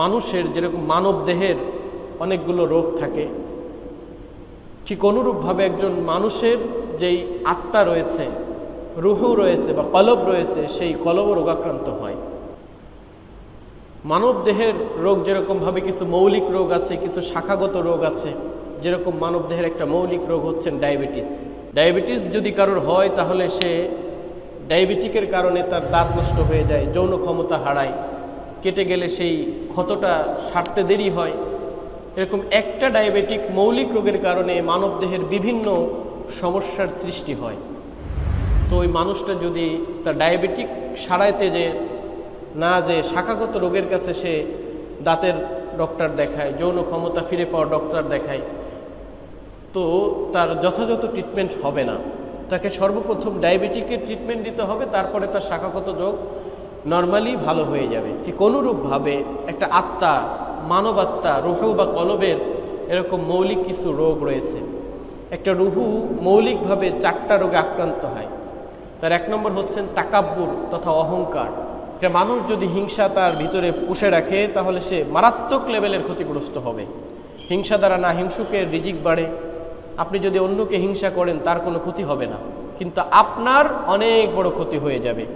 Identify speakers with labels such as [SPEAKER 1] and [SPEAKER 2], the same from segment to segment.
[SPEAKER 1] মানুষের যেরকম মানব দেহের অনেকগুলো রোগ থাকে, ঠিক অনুরূপভাবে একজন মানুষের যেই আত্মা রয়েছে, রুহু রয়েছে বা কলব রয়েছে, সেই কলবও রোগাক্রান্ত হয়। মানব দেহের রোগ যেরকমভাবে কিছু মৌলিক রোগ আছে, কিছু শাখাগত রোগ আছে, যেরকম মানব দেহের একটা মৌলিক রোগ হচ্ছেন ডায়াবেটিস। ডায়াবেটিস যদি কারোর হয়, তাহলে সে ডায়াবেটিকের কারণে তার দাঁত নষ্ট হয়ে যায়, যৌন ক্ষমতা হারায় কেটে গেলে সেই ক্ষতটা সারতে দেরি হয়। এরকম একটা ডায়াবেটিক মৌলিক রোগের কারণে মানবদেহের বিভিন্ন সমস্যার সৃষ্টি হয়। তো ওই মানুষটা যদি তার ডায়াবেটিক সারাইতে যে, না যে শাখাগত রোগের কাছে সে দাঁতের ডক্টর দেখায়, যৌন ক্ষমতা ফিরে পাওয়া ডক্টর দেখায়, তো তার যথাযথ ট্রিটমেন্ট হবে না। তাকে সর্বপ্রথম ডায়াবেটিকের ট্রিটমেন্ট দিতে হবে, তারপরে তার শাখাগত রোগ নর্মালি ভালো হয়ে যাবে। ঠিক অনুরূপভাবে একটা আত্মা, মানব আত্মা, রুহু বা কলবের এরকম মৌলিক কিছু রোগ রয়েছে। একটা রুহু মৌলিকভাবে চারটা রোগে আক্রান্ত হয়। তার এক নম্বর হচ্ছেন তাকাব্বুর তথা অহংকার। একটা মানুষ যদি হিংসা তার ভিতরে পুষে রাখে, তাহলে সে মারাত্মক লেভেলের ক্ষতিগ্রস্ত হবে। হিংসা দ্বারা না হিংসুকের রিজিক বাড়ে। আপনি যদি অন্যকে হিংসা করেন, তার কোনো ক্ষতি হবে না। কিন্তু আপনার অনেক বড় ক্ষতি হয়ে যাবে।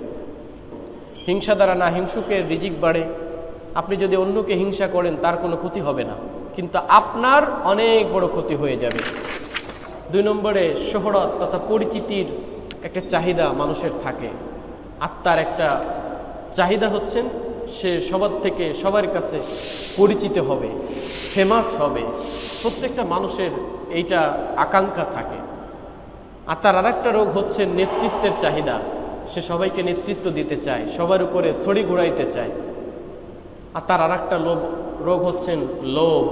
[SPEAKER 1] হিংসা দ্বারা না হিংসুকের রিজিক বাড়ে। আপনি যদি অন্যকে হিংসা করেন, তার কোনো ক্ষতি হবে না। কিন্তু আপনার অনেক বড় ক্ষতি হয়ে যাবে। দুই নম্বরে শোহরত তথা পরিচিতির একটা চাহিদা মানুষের থাকে। আত্মার একটা চাহিদা হচ্ছেন, সে সবার থেকে সবার কাছে পরিচিত হবে ফেমাস হবে। প্রত্যেকটা মানুষের এইটা আকাঙ্ক্ষা থাকে। আর তার আর একটা রোগ হচ্ছে নেতৃত্বের চাহিদা। সে সবাইকে নেতৃত্ব দিতে চায়, সবার উপরে ছড়ি ঘুরাইতে চায়। আর তার আর একটা লোভ, রোগ হচ্ছেন লোভ।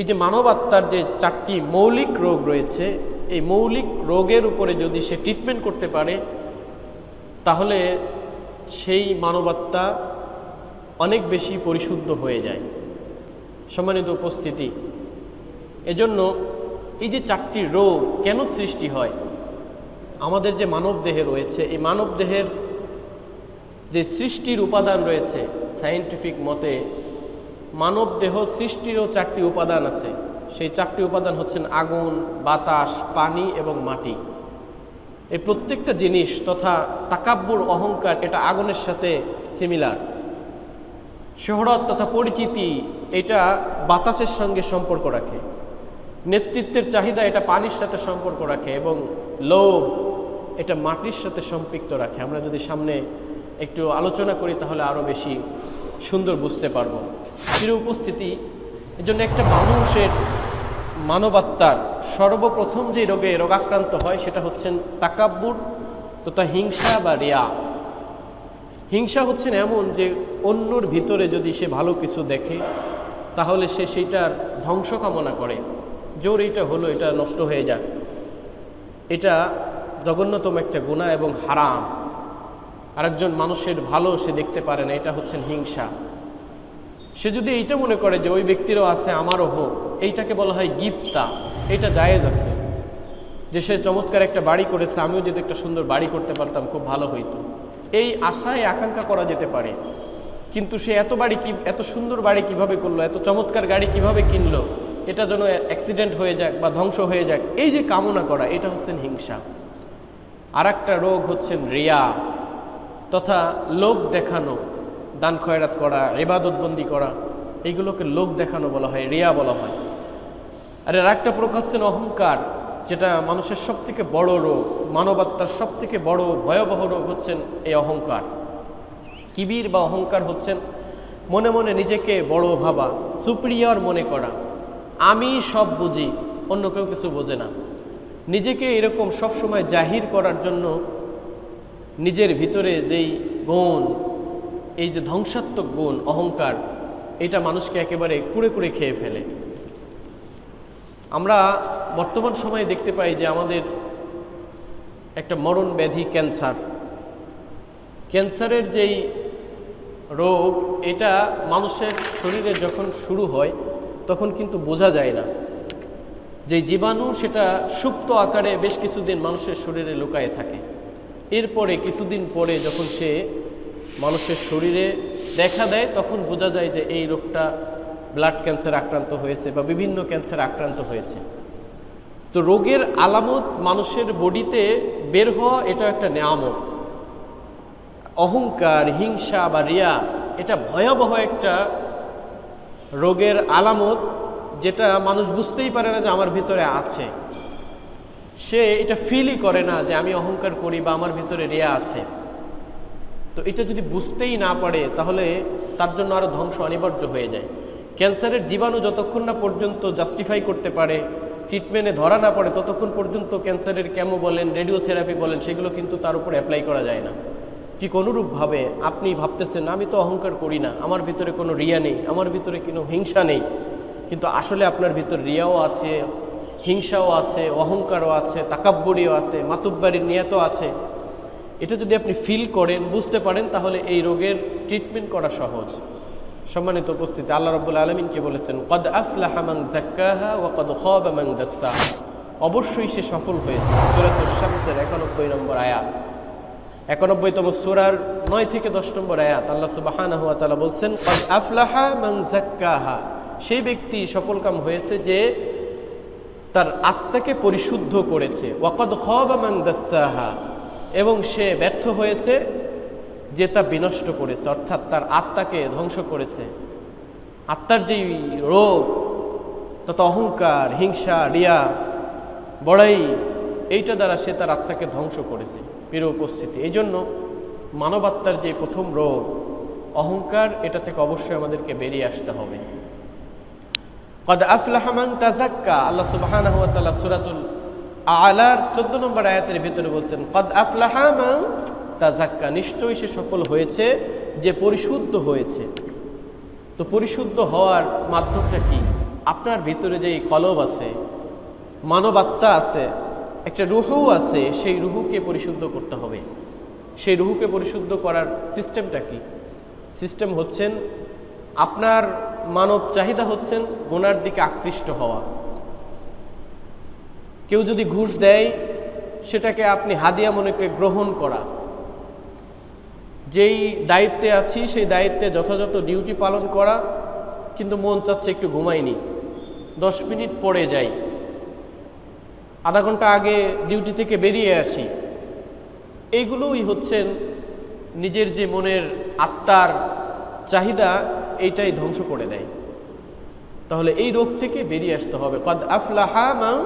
[SPEAKER 1] এই যে মানব আত্মার যে চারটি মৌলিক রোগ রয়েছে, এই মৌলিক রোগের উপরে যদি সে ট্রিটমেন্ট করতে পারে, তাহলে সেই মানবাত্মা অনেক বেশি পরিশুদ্ধ হয়ে যায়। সম্মানিত উপস্থিতি, এজন্য এই যে চারটি রোগ কেন সৃষ্টি হয়? আমাদের যে মানব দেহে রয়েছে, এই মানব দেহের যে সৃষ্টির উপাদান রয়েছে সায়েন্টিফিক মতে মানব দেহ সৃষ্টিরও চারটি উপাদান আছে। সেই চারটি উপাদান হচ্ছেন আগুন, বাতাস, পানি এবং মাটি। এই প্রত্যেকটা জিনিস তথা তাকাব্বুর অহংকার, এটা আগুনের সাথে সিমিলার শহরত তথা পরিচিতি, এটা বাতাসের সঙ্গে সম্পর্ক রাখে। নেতৃত্বের চাহিদা, এটা পানির সাথে সম্পর্ক রাখে এবং লোভ এটা মাটির সাথে সম্পৃক্ত রাখে। আমরা যদি সামনে একটু আলোচনা করি, তাহলে আরও বেশি সুন্দর বুঝতে পারব। চির উপস্থিতি। এজন্য একটা মানুষের মানবাত্মার সর্বপ্রথম যে রোগে রোগাক্রান্ত হয়, সেটা হচ্ছেন তাকাব্বুর, তথা হিংসা বা রিয়া। হিংসা হচ্ছেন এমন যে অন্যর ভিতরে যদি সে ভালো কিছু দেখে, তাহলে সে সেইটার ধ্বংস কামনা করে। জোর এটা হলো, এটা নষ্ট হয়ে যাক। এটা জঘন্যতম একটা গুণা এবং হারাম। আরেকজন মানুষের ভালো সে দেখতে পারে না, এটা হচ্ছেন হিংসা। সে যদি এইটা মনে করে যে ওই ব্যক্তিরও আছে, আমারও হোক, এইটাকে বলা হয় গিপ্তা। এটা জায়েজ আছে। যে সে চমৎকার একটা বাড়ি করেছে, আমিও যদি একটা সুন্দর বাড়ি করতে পারতাম, খুব ভালো হইতো। এই আশায় আকাঙ্ক্ষা করা যেতে পারে। কিন্তু সে এত বাড়ি কি, এত সুন্দর বাড়ি কীভাবে করল, এত চমৎকার গাড়ি কীভাবে কিনলো, এটা যেন অ্যাক্সিডেন্ট হয়ে যাক বা ধ্বংস হয়ে যাক, এই যে কামনা করা, এটা হচ্ছেন হিংসা। আর একটা রোগ হচ্ছেন রিয়া, তথা লোক দেখানো, দান খয়রাত করা এবাদতবন্দি করা, এইগুলোকে লোক দেখানো বলা হয়, রিয়া বলা হয়। আর এর একটা প্রকাশ হচ্ছেন অহংকার, যেটা মানুষের সব থেকে বড় রোগ মানবাত্মার সব থেকে বড় ভয়াবহ রোগ হচ্ছেন এই অহংকার। কিবির বা অহংকার হচ্ছেন মনে মনে নিজেকে বড় ভাবা, সুপ্রিয়র মনে করা, আমি সব বুঝি, অন্য কেউ কিছু বোঝে না। নিজেকে এরকম সবসময় জাহির করার জন্য নিজের ভিতরে যেই গুণ, এই যে ধ্বংসাত্মক গুণ, অহংকার, এটা মানুষকে একেবারে কুড়ে কুড়ে খেয়ে ফেলে। আমরা বর্তমান সময়ে দেখতে পাই যে আমাদের একটা মরণ ব্যাধি ক্যান্সার। ক্যান্সারের যেই রোগ, এটা মানুষের শরীরে যখন শুরু হয়, তখন কিন্তু বোঝা যায় না। যে জীবাণু সেটা সুপ্ত আকারে বেশ কিছুদিন মানুষের শরীরে লুকায়ে থাকে। এরপরে কিছুদিন পরে যখন সে মানুষের শরীরে দেখা দেয়, তখন বোঝা যায় যে এই রোগটা ব্লাড ক্যান্সার আক্রান্ত হয়েছে বা বিভিন্ন ক্যান্সার আক্রান্ত হয়েছে। তো রোগের আলামত মানুষের বডিতে বের হওয়া এটা একটা নেয়ামত। অহংকার, হিংসা বা রিয়া, এটা ভয়াবহ একটা রোগের আলামত যেটা মানুষ বুঝতেই পারে না যে আমার ভিতরে আছে। সে এটা ফিলই করে না যে আমি অহংকার করি বা আমার ভিতরে রিয়া আছে। তো এটা যদি বুঝতেই না পারে, তাহলে তার জন্য আরও ধ্বংস অনিবার্য হয়ে যায়। ক্যান্সারের জীবাণু যতক্ষণ না পর্যন্ত জাস্টিফাই করতে পারে ট্রিটমেন্টে ধরা না পড়ে, ততক্ষণ পর্যন্ত ক্যান্সারের ক্যামো বলেন রেডিওথেরাপি বলেন, সেগুলো কিন্তু তার উপর অ্যাপ্লাই করা যায় না। ঠিক অনুরূপভাবে আপনি ভাবতেছেন, আমি তো অহংকার করি না, আমার ভিতরে কোনো রিয়া নেই, আমার ভিতরে কোনো হিংসা নেই। কিন্তু আসলে আপনার ভিতর রিয়াও আছে, হিংসাও আছে, অহংকারও আছে, তাকাব্বরিও আছে, মাতুব্বারির নিয়তও আছে। এটা যদি আপনি ফিল করেন, বুঝতে পারেন, তাহলে এই রোগের ট্রিটমেন্ট করা সহজ। সম্মানিত উপস্থিতি, আল্লাহ রব্বুল আলমিনকে বলেছেন? কদ আফলাহা মান জাক্কাহা ওয়া কদ খাবা মান দাসসাহা অবশ্যই সে সফল হয়েছে। সূরাতুশ শামসের একানব্বই নম্বর আয়াত। একানব্বইতম সূরার নয় থেকে দশ নম্বর আয়াত। আল্লাহ সুবহানাহু ওয়া তাআলা বলছেন, কদ আফলাহা মান জাক্কাহা সেই ব্যক্তি সফলকাম হয়েছে যে তার আত্মাকে পরিশুদ্ধ করেছে। ওয়াকদ খাবা দাসসাহা এবং সে ব্যর্থ হয়েছে যে তা বিনষ্ট করেছে, অর্থাৎ তার আত্মাকে ধ্বংস করেছে। আত্মার যেই রোগ, তত অহংকার, হিংসা, রিয়া, বড়াই, এইটা দ্বারা সে তার আত্মাকে ধ্বংস করেছে প্রিয় উপস্থিতি। এই জন্য মানবাত্মার যে প্রথম রোগ, অহংকার, এটা থেকে অবশ্যই আমাদেরকে বেরিয়ে আসতে হবে। কদ আফলাহামাং তাজাক্কা আল্লাহ তাআলা সূরাতুল আলার 14 নম্বর আয়াতের ভিতরে বলছেন, কদ আফলাহামাং তাজাক্কা। নিশ্চয়ই সে সফল হয়েছে যে পরিশুদ্ধ হয়েছে। তো পরিশুদ্ধ হওয়ার মাধ্যমটা কি? আপনার ভিতরে যে কলব আছে, মানবাত্মা আছে, একটা রুহু আছে, সেই রুহুকে পরিশুদ্ধ করতে হবে। সেই রুহুকে পরিশুদ্ধ করার সিস্টেমটা কি? সিস্টেম হচ্ছেন আপনার মানব চাহিদা হচ্ছেন গুনার দিকে আকৃষ্ট হওয়া। কেউ যদি ঘুষ দেয়, সেটাকে আপনি হাদিয়া মনে করে গ্রহণ করা। যেই দায়িত্বে আছি, সেই দায়িত্বে যথাযথ ডিউটি পালন করা, কিন্তু মন চাচ্ছে একটু ঘুমাইনি। দশ মিনিট পরে যাই। আধা ঘণ্টা আগে ডিউটি থেকে বেরিয়ে আসি। এইগুলোই হচ্ছেন নিজের যে মনের আত্মার চাহিদা এইটাই ধ্বংস করে দেয়। তাহলে এই রোগ থেকে বেরিয়ে আসতে হবে। কদ আফলাহা মাং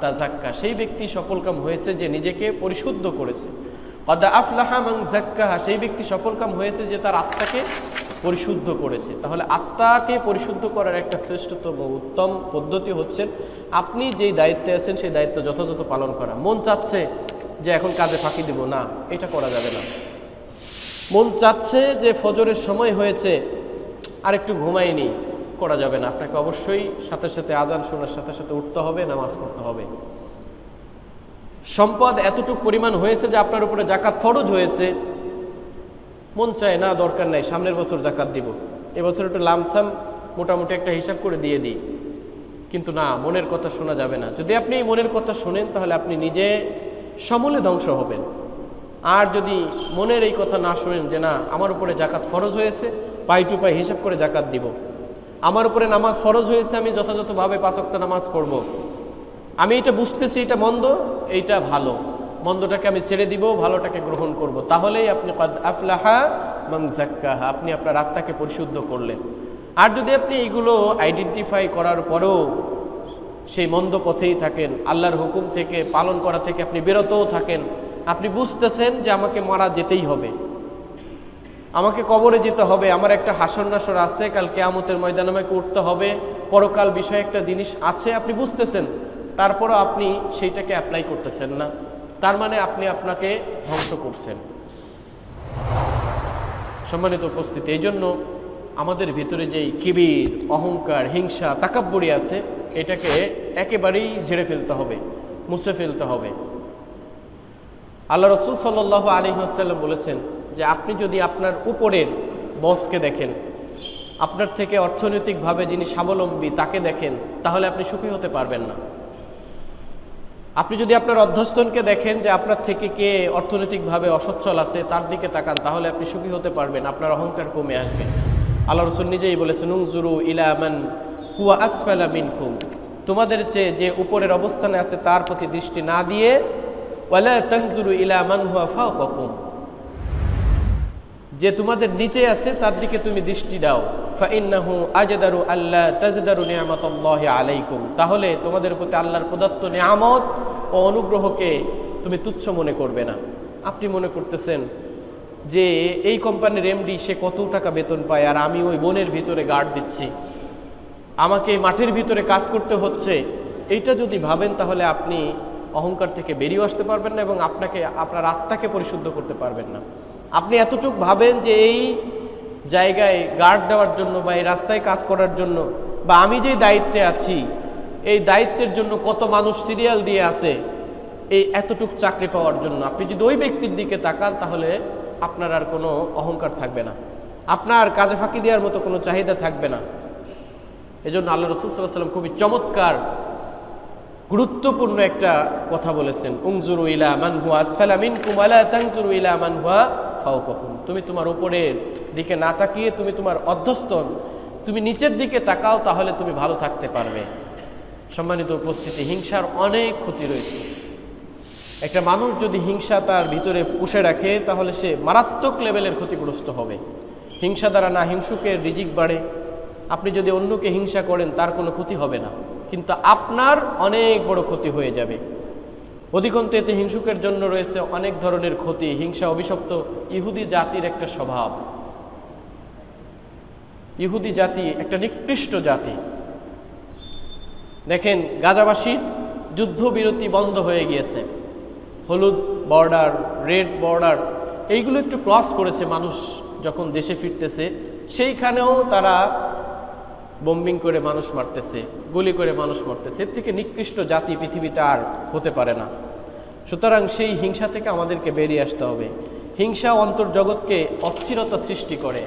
[SPEAKER 1] তাজাক্কা। সেই ব্যক্তি সফলকাম হয়েছে যে নিজেকে পরিশুদ্ধ করেছে। কদ আফলাহা মাং জাক্কাহা সেই ব্যক্তি সফলকাম হয়েছে যে তার আত্মাকে পরিশুদ্ধ করেছে। তাহলে আত্মাকে পরিশুদ্ধ করার একটা শ্রেষ্ঠতম উত্তম পদ্ধতি হচ্ছে, আপনি যেই দায়িত্বে আছেন সেই দায়িত্ব যথাযথ পালন করা। মন চাচ্ছে যে এখন কাজে ফাঁকি দিব। না, এটা করা যাবে না। মন চাচ্ছে যে ফজরের সময় হয়েছে আর একটু ঘুমাইনি করা যাবে না। আপনাকে অবশ্যই সাথে সাথে আজান শোনার সাথে সাথে উঠতে হবে, নামাজ পড়তে হবে। সম্পদ এতটুক পরিমাণ হয়েছে যে আপনার উপরে জাকাত ফরজ হয়েছে। মন চায়, না, দরকার নাই, সামনের বছর জাকাত দিব। এবছর একটু লামসাম, মোটামুটি একটা হিসাব করে দিয়ে দিই। কিন্তু না, মনের কথা শোনা যাবে না। যদি আপনি মনের কথা শোনেন, তাহলে আপনি নিজে সমূলে ধ্বংস হবেন। আর যদি মনের এই কথা না শোনেন যে, না, আমার উপরে জাকাত ফরজ হয়েছে পাই টু পাই হিসাব করে জাকাত দিব। আমার উপরে নামাজ ফরজ হয়েছে, আমি যথাযথভাবে পাঁচক্ত নামাজ পড়ব। আমি এটা বুঝতেছি, এটা মন্দ, এইটা ভালো। মন্দটাকে আমি ছেড়ে দিব, ভালোটাকে গ্রহণ করব। তাহলেই আপনি কদ আফলাহা মাং জাক্কাহা আপনি আপনার আত্মাকে পরিশুদ্ধ করলেন। আর যদি আপনি এইগুলো আইডেন্টিফাই করার পরেও সেই মন্দ পথেই থাকেন, আল্লাহর হুকুম থেকে, পালন করা থেকে আপনি বিরতও থাকেন, আপনি বুঝতেছেন যে আমাকে মারা যেতেই হবে। আমাকে কবরে যেতে হবে, আমার একটা হাসর নাসর আছে, কাল কেয়ামতের ময়দানে আমাকে উঠতে হবে, পরকাল বিষয়ে একটা জিনিস আছে, আপনি বুঝতেছেন, তারপরও আপনি সেইটাকে অ্যাপ্লাই করতেছেন না, তার মানে আপনি আপনাকে ধ্বংস করছেন। সম্মানিত উপস্থিতি এই জন্য আমাদের ভিতরে যেই কিবির, অহংকার, হিংসা, তাকাব্বরি আছে, এটাকে একেবারেই ঝেড়ে ফেলতে হবে, মুছে ফেলতে হবে। আল্লাহ রসুল সাল্লাহ আলী আসাল্লাম বলেছেন যে আপনি যদি আপনার উপরের বসকে দেখেন, আপনার থেকে অর্থনৈতিকভাবে যিনি স্বাবলম্বী তাকে দেখেন, তাহলে আপনি সুখী হতে পারবেন না। আপনি যদি আপনার অধ্যস্তনকে দেখেন যে আপনার থেকে কে অর্থনৈতিকভাবে অসচ্ছল আছে, তার দিকে তাকান, তাহলে আপনি সুখী হতে পারবেন, আপনার অহংকার কমে আসবে। আল্লাহ রসুল নিজেই বলেছেন উংজুরু ইলামান হুয়া আসফালা মিনকুম। তোমাদের চেয়ে যে উপরের অবস্থানে আছে, তার প্রতি দৃষ্টি না দিয়ে হুয়া ফাওকাকুম। যে তোমাদের নিচে আছে, তার দিকে তুমি দৃষ্টি দাও। আল্লাহ তাজদারু আলাইকুম। তাহলে তোমাদের প্রতি আল্লাহর প্রদত্ত নিয়ামত ও অনুগ্রহকে তুমি তুচ্ছ মনে করবে না। আপনি মনে করতেছেন যে এই কোম্পানির এমডি সে কত টাকা বেতন পায়, আর আমি ওই বনের ভিতরে গার্ড দিচ্ছি। আমাকে মাঠের ভিতরে কাজ করতে হচ্ছে। এইটা যদি ভাবেন, তাহলে আপনি অহংকার থেকে বেরিয়ে আসতে পারবেন না এবং আপনাকে, আপনার আত্মাকে পরিশুদ্ধ করতে পারবেন না। আপনি এতটুক ভাবেন যে এই জায়গায় গার্ড দেওয়ার জন্য বা এই রাস্তায় কাজ করার জন্য বা আমি যে দায়িত্বে আছি, এই দায়িত্বের জন্য কত মানুষ সিরিয়াল দিয়ে আছে, এই এতটুক চাকরি পাওয়ার জন্য। আপনি যদি ওই ব্যক্তির দিকে তাকান, তাহলে আপনার আর কোনো অহংকার থাকবে না। আপনার কাজে ফাঁকি দেওয়ার মতো কোনো চাহিদা থাকবে না। এজন্য আল্লাহ রসুল সাল্লাহ সাল্লাম খুবই চমৎকার গুরুত্বপূর্ণ একটা কথা বলেছেন। উংজুরু ইলা মান হুয়া আসফালা মিনকুম ওয়ালা তাংজুরু ইলা মান হুয়া ফাওকাকুম। তুমি তোমার উপরের দিকে না তাকিয়ে তুমি তোমার অধ্যস্তন তুমি নিচের দিকে তাকাও তাহলে তুমি ভালো থাকতে পারবে। সম্মানিত উপস্থিতি, হিংসার অনেক ক্ষতি রয়েছে। একটা মানুষ যদি হিংসা তার ভিতরে পুষে রাখে, তাহলে সে মারাত্মক লেভেলের ক্ষতিগ্রস্ত হবে। হিংসা দ্বারা না হিংসুকের রিজিক বাড়ে। আপনি যদি অন্যকে হিংসা করেন, তার কোনো ক্ষতি হবে না। কিন্তু আপনার অনেক বড় ক্ষতি হয়ে যাবে। অধিকন্ত এতে হিংসুকের জন্য রয়েছে অনেক ধরনের ক্ষতি, হিংসা অভিশপ্ত ইহুদি জাতির একটা স্বভাব। ইহুদি জাতি একটা নিকৃষ্ট জাতি। দেখেন, গাজাবাসীর যুদ্ধবিরতি বন্ধ হয়ে গিয়েছে। হলুদ বর্ডার, রেড বর্ডার, এইগুলো একটু ক্রস করেছে মানুষ যখন দেশে ফিরতেছে। সেইখানেও তারা বোম্বিং করে মানুষ মারতেছে, গুলি করে মানুষ মারতেছে, এর থেকে নিকৃষ্ট জাতি পৃথিবীতে আর হতে পারে না। সুতরাং সেই হিংসা থেকে আমাদেরকে বেরিয়ে আসতে হবে। হিংসা অন্তর্জগৎকে অস্থিরতা সৃষ্টি করে।